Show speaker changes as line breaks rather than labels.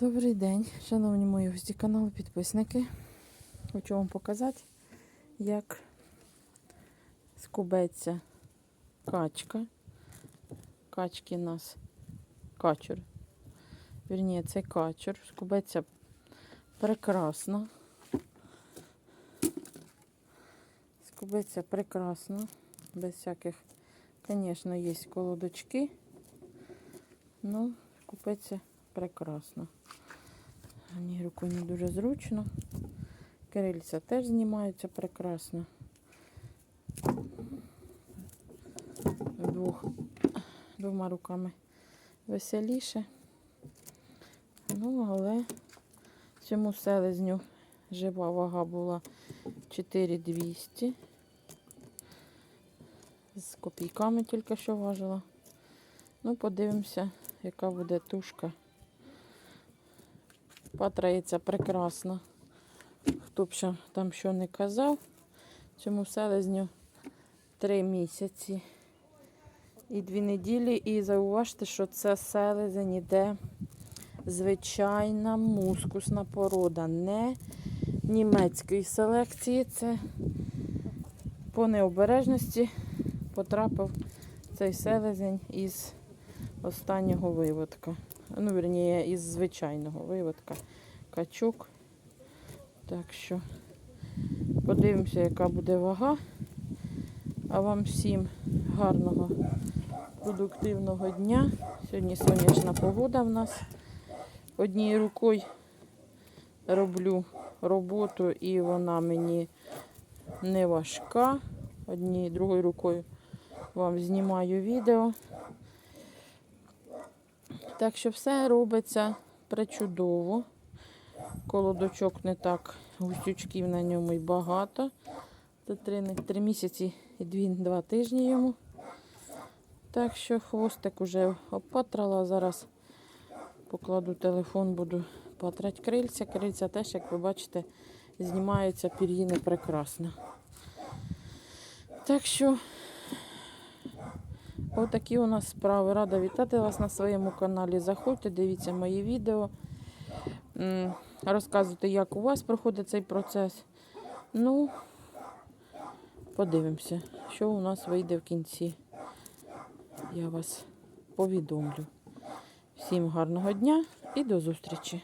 Добрий день, шановні мої гості каналу, підписники. Хочу вам показати, як скубеться качка. Качки нас качур. Вірніше, це качур. Скубеться прекрасно. Скубеться прекрасно. Без всяких, звісно, є колодочки. Ну, купеться прекрасно. Мені рукою не дуже зручно. Крильця теж знімаються прекрасно. Двох, двома руками веселіше. Ну, але цьому селезню жива вага була 4200. З копійками тільки що важила. Ну, подивимося, яка буде тушка. Патрається прекрасно. Хто б ще там що не казав, цьому селезню три місяці і дві неділі. І зауважте, що це селезень іде звичайна мускусна порода, не німецької селекції. Це по необережності потрапив цей селезень із останнього виводка. Ну, верніше, із звичайного виводка качок. Так що подивимося, яка буде вага. А вам всім гарного, продуктивного дня. Сьогодні сонячна погода в нас. Однією рукою роблю роботу і вона мені не важка. Однією другою рукою вам знімаю відео. Так що все робиться пречудово. Колодочок не так, гусючків на ньому і багато. Це три, три місяці і дві, два тижні йому. Так що хвостик уже опатрала. Зараз покладу телефон, буду патрати крильця. Крильця теж, як ви бачите, знімаються пір'їни прекрасно. Так що Отакі у нас справи. Рада вітати вас на своєму каналі. Заходьте, дивіться мої відео. Розказуйте, як у вас проходить цей процес. Ну, подивимося, що у нас вийде в кінці. Я вас повідомлю. Всім гарного дня і до зустрічі!